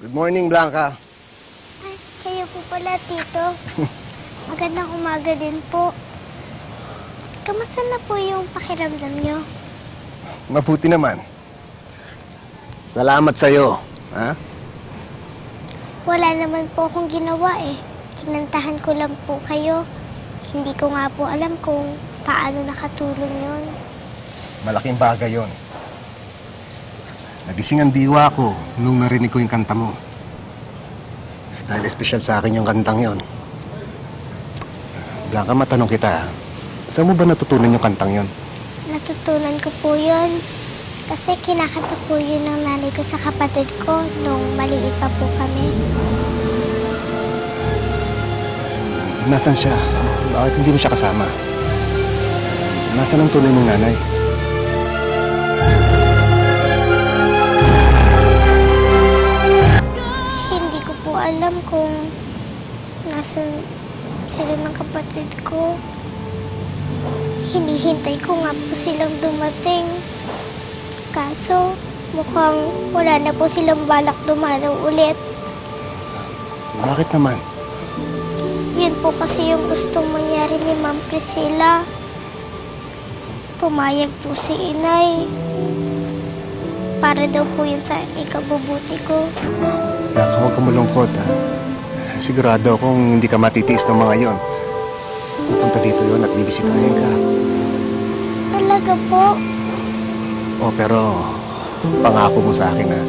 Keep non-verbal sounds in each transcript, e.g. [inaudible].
Good morning, Blanca. Ay, kayo po pala, Tito. [laughs] Magandang umaga din po. Kamusta na po yung pakiramdam nyo? Mabuti naman. Salamat sa'yo. Ha? Wala naman po akong ginawa eh. Kinantahan ko lang po kayo. Hindi ko nga po alam kung paano nakatulong yon. Malaking bagay yon. Nagising ang diwa ko nung narinig ko yung kanta mo. Dahil espesyal sa akin yung kantang yon. Blanca, matanong kita. Saan mo ba natutunan yung kantang yon? Natutunan ko po yon. Kasi kinakanta po yun ng nanay ko sa kapatid ko nung maliit pa po kami. Nasaan siya? Bakit hindi mo siya kasama? Nasaan ang tunay mong nanay? Po alam kung nasan sila ng kapatid ko. Hinihintay ko nga po silang dumating. Kaso, mukhang wala na po silang balak dumalaw ulit. Bakit naman? Yun po kasi yung gustong mangyari ni Ma'am Priscilla. Pumayag po si inay. Para daw po yun sa ikabubuti ko. Blanca, huwag ka malungkot, ha? Sigurado akong hindi ka matitiis ng mga yon. Pupunta dito yon at bibisitahin ka. Talaga po. Oh, pero pangako mo sa akin na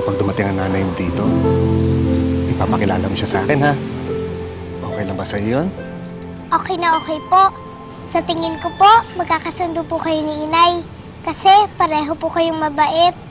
kapag dumating ang nanay mo dito, ipapakilala mo siya sa akin, ha? Okay lang ba sa yun? Okay na okay po. Sa tingin ko po, magkakasundo po kayo ni inay. Kasi pareho po kayong mabait.